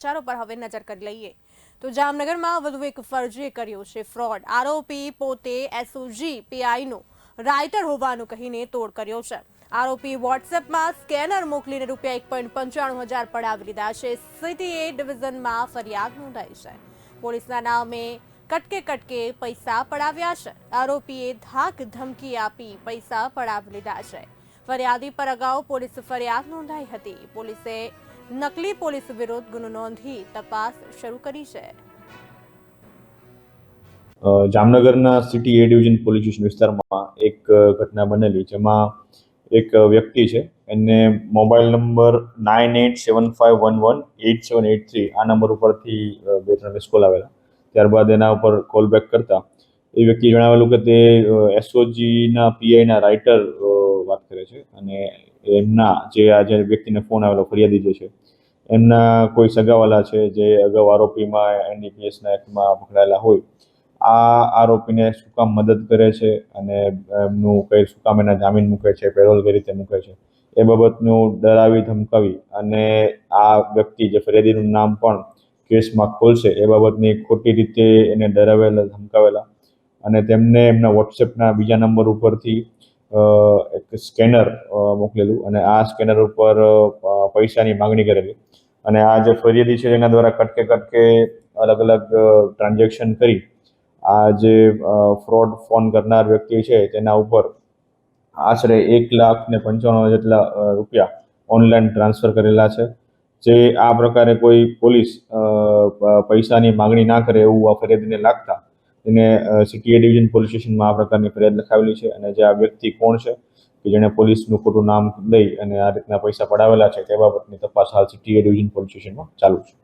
સમાચારો પર હવે નજર કરી લઈએ. તો જામનગરમાં વધુ એક ફરજીએ કર્યો છે ફ્રોડ. આરોપી પોતે એસઓજી પીઆઈનો રાઇટર હોવાનું કહીને તોડ કર્યો છે. આરોપી વોટ્સએપમાં સ્કેનર મોકલીને રૂપિયા એક પોઈન્ટ પંચાણું હજાર પડાવી લીધા છે. સિટી એ ડિવિઝનમાં ફરિયાદ નોંધાઈ છે. પોલીસના નામે કટકે કટકે પૈસા પડાવ્યા છે. આરોપીએ ધાક ધમકી આપી પૈસા પડાવી લીધા છે. ફરિયાદી પર અગાઉ પોલીસ ફરિયાદ નોંધાઈ હતી. પોલીસે નકલી પોલીસ વિરોધ ગુનો નોંધી તપાસ શરૂ કરી છે. જામનગરના city A division police station વિસ્તારમાં એક ઘટના બનેલી જેમાં એક વ્યક્તિ છે. એને mobile number nine eight seven five one one eight seven eight three આ નંબર ઉપરથી બે ત્રણ મિસ કોલ આવેલા. ત્યારબાદ એના ઉપર કોલ બેક કરતા એ વ્યક્તિ જણાવેલું કે તે એસઓજીના પીઆઈના રાઇટર વાત કરે છે અને એમના જે આ જે વ્યક્તિને ફોન આવેલો, ફરિયાદી જે છે, એમના કોઈ સગાવાલા છે, જે અગાઉ આરોપીમાં એનડીપીએસના એક્ટમાં પકડાયેલા હોય, આ આરોપીને શું કામ મદદ કરે છે અને એમનું કઈ શું કામ એના જામીન મૂકે છે, પેરોલ કઈ રીતે મૂકે છે, એ બાબતનું ડરાવી, ધમકાવી અને આ વ્યક્તિ જે ફરિયાદીનું નામ પણ કેસમાં ખોલશે, એ બાબતની ખોટી રીતે એને ડરાવેલા, ધમકાવેલા અને તેમને એમના વોટ્સએપના બીજા નંબર ઉપરથી એક સ્કેનર મોકલેલું અને આ સ્કેનર ઉપર પૈસાની માગણી કરેલી. અને આ જે ફરિયાદી છે એના દ્વારા કટકે કટકે અલગ અલગ ટ્રાન્ઝેક્શન કરી આ જે ફ્રોડ ફોન કરનાર વ્યક્તિ છે તેના ઉપર આશરે એક લાખ ને પંચાણું જેટલા રૂપિયા ઓનલાઈન ટ્રાન્સફર કરેલા છે. જે આ પ્રકારે કોઈ પોલીસ પૈસાની માગણી ના કરે એવું આ ફરિયાદીને લાગતા એને સિટી એ ડિવિઝન પોલીસ સ્ટેશનમાં આ પ્રકારની ફરિયાદ લખાવેલી છે અને જે આ વ્યક્તિ કોણ છે કે જેણે પોલીસનું ખોટું નામ લઈ અને આ રીતના પૈસા પડાવેલા છે તે બાબતની તપાસ હાલ સિટી ડિવિઝન પોલીસ સ્ટેશનમાં ચાલુ છે.